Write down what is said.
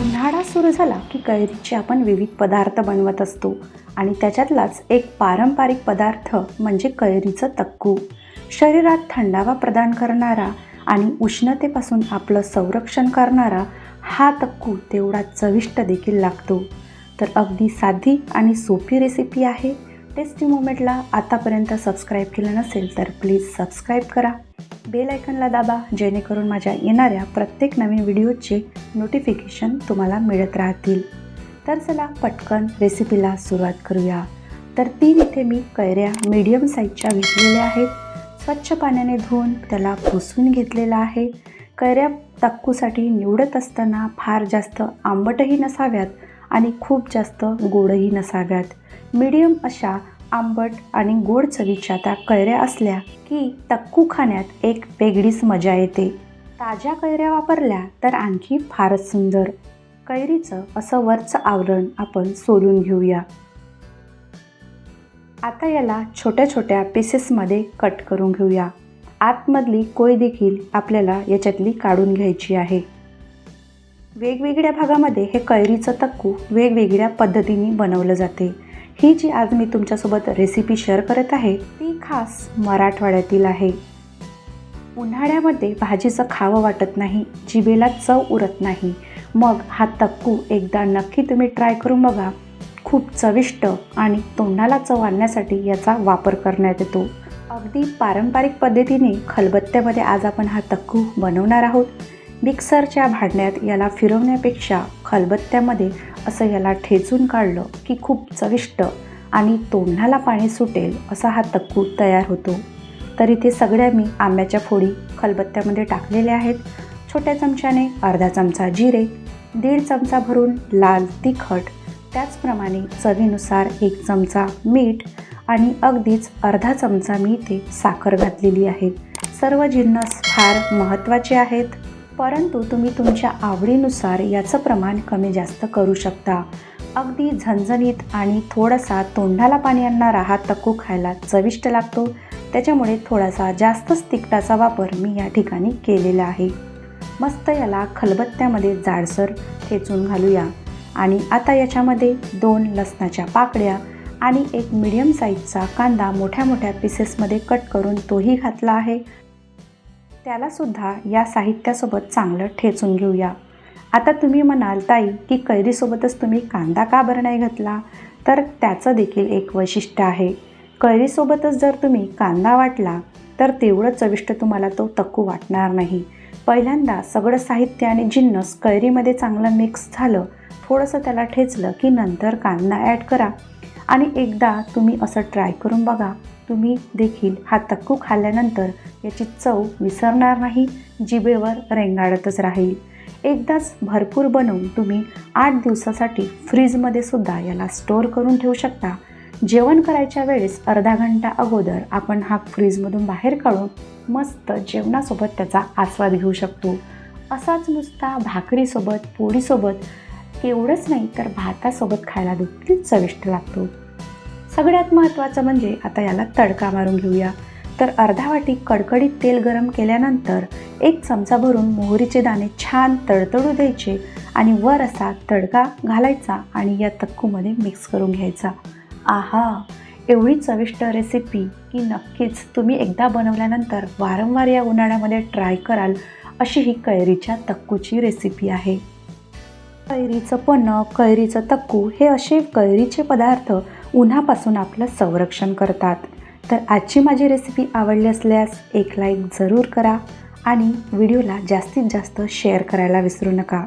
उन्हाळा सुरू झाला की कैरीचे आपण विविध पदार्थ बनवत असतो. आणि त्याच्यातलाच एक पारंपरिक पदार्थ म्हणजे कैरीचं तक्कू. शरीरात थंडावा प्रदान करणारा आणि उष्णतेपासून आपलं संरक्षण करणारा हा तक्कू तेवढा चविष्ट देखील लागतो. तर अगदी साधी आणि सोपी रेसिपी आहे. टेस्टी मोमेंटला आतापर्यंत सबस्क्राईब केलं नसेल तर प्लीज सबस्क्राईब करा. बेल आयकनला दाबा जेणेकरून माझ्या येणाऱ्या प्रत्येक नवीन व्हिडिओचे नोटिफिकेशन तुम्हाला मिळत राहतील. तर चला पटकन रेसिपीला सुरुवात करूया. तर तीन इथे मी कैऱ्या मीडियम साईजच्या घेतलेल्या आहेत. स्वच्छ पाण्याने धुवून त्याला पुसून घेतलेला आहे. कैऱ्या तक्कूसाठी निवडत असताना फार जास्त आंबटही नसाव्यात आणि खूप जास्त गोडही नसाव्यात. मीडियम अशा आंबट आणि गोड चवीच्या त्या कैऱ्या असल्या की तक्कू खाण्यात एक वेगळीच मजा येते. ताज्या कैऱ्या वापरल्या तर आणखी फारच सुंदर. कैरीचं असं वरचं आवरण आपण सोलून घेऊया. आता याला छोट्या छोट्या पीसेसमध्ये कट करून घेऊया. आतमधली कोय देखील आपल्याला याच्यातली काढून घ्यायची आहे. वेगवेगळ्या भागामध्ये हे कैरीचं तक्कू वेगवेगळ्या पद्धतीने बनवलं जाते. ही जी आज मी तुमच्यासोबत रेसिपी शेअर करत आहे ती खास मराठवाड्यातील आहे. उन्हाळ्यामध्ये भाजीचं खावं वाटत नाही जिभेला चव उरत नाही. मग हा तक्कू एकदा नक्की तुम्ही ट्राय करून बघा. खूप चविष्ट आणि तोंडाला चव आणण्यासाठी याचा वापर करण्यात येतो. अगदी पारंपरिक पद्धतीने खलबत्त्यामध्ये आज आपण हा तक्कू बनवणार आहोत. मिक्सरच्या भांड्यात याला फिरवण्यापेक्षा खलबत्त्यामध्ये असं याला ठेचून काढलं की खूप चविष्ट आणि तोंडाला पाणी सुटेल असा हा तक्कू तयार होतो. तर इथे सगळ्या मी आंब्याच्या फोडी खलबत्त्यामध्ये टाकलेल्या आहेत. छोट्या चमच्याने अर्धा चमचा जिरे दीड चमचा भरून लाल तिखट त्याचप्रमाणे चवीनुसार एक चमचा मीठ आणि अगदीच अर्धा चमचा मी इथे साखर घातलेली आहे. सर्व जिन्नस फार महत्त्वाचे आहेत. परंतु तुम्ही तुमच्या आवडीनुसार याचं प्रमाण कमी जास्त करू शकता. अगदी झणझणीत आणि थोडासा तोंडाला पाणी आणणारा हा तक्कू खायला चविष्ट लागतो. त्याच्यामुळे थोडासा जास्तच तिखटाचा वापर मी या ठिकाणी केलेला आहे. मस्त याला खलबत्त्यामध्ये जाडसर ठेचून घालूया. आणि आता याच्यामध्ये दोन लसणाच्या पाकड्या आणि एक मिडियम साईजचा कांदा मोठ्या मोठ्या पीसेसमध्ये कट करून तोही घातला आहे. त्यालासुद्धा या साहित्यासोबत चांगलं ठेचून घेऊया. आता तुम्ही म्हणाल ताई की कैरीसोबतच तुम्ही कांदा का बरं नाही घातला? तर त्याचं देखील एक वैशिष्ट्य आहे. कैरीसोबतच जर तुम्ही कांदा वाटला तर तेवढं चविष्ट तुम्हाला तो तक्कू वाटणार नाही. पहिल्यांदा सगळं साहित्य आणि जिन्नस कैरीमध्ये चांगलं मिक्स झालं थोडंसं त्याला ठेचलं की नंतर कांदा ॲड करा आणि एकदा तुम्ही असं ट्राय करून बघा. तुम्ही देखील हा तक्कू खाल्ल्यानंतर याची चव विसरणार नाही जिभेवर रेंगाळतच राहील. एकदाच भरपूर बनवून तुम्ही आठ दिवसासाठी फ्रीजमध्ये सुद्धा याला स्टोअर करून ठेवू शकता. जेवण करायच्या वेळेस अर्धा घंटा अगोदर आपण हा फ्रीजमधून बाहेर काढून मस्त जेवणासोबत त्याचा आस्वाद घेऊ शकतो. असाच नुसता भाकरीसोबत पोळीसोबत एवढंच नाही तर भातासोबत खायला देखील चविष्ट लागतो. सगळ्यात महत्त्वाचं म्हणजे आता याला तडका मारून घेऊया. तर अर्धा वाटी कडकडीत तेल गरम केल्यानंतर एक चमचा भरून मोहरीचे दाणे छान तडतडू द्यायचे आणि वर असा तडका घालायचा आणि या तक्कूमध्ये मिक्स करून घ्यायचा. आहा! एवढी चविष्ट रेसिपी की नक्कीच तुम्ही एकदा बनवल्यानंतर वारंवार या उन्हाळ्यामध्ये ट्राय कराल अशी ही कैरीच्या तक्कूची रेसिपी आहे. कैरीचं पन्ह कैरीचं तक्कू हे असे कैरीचे पदार्थ उन्हापासून आपलं संरक्षण करतात. तर आजची माझी रेसिपी आवडली असल्यास एक लाईक जरूर करा आणि व्हिडिओला जास्तीत जास्त शेअर करायला विसरू नका.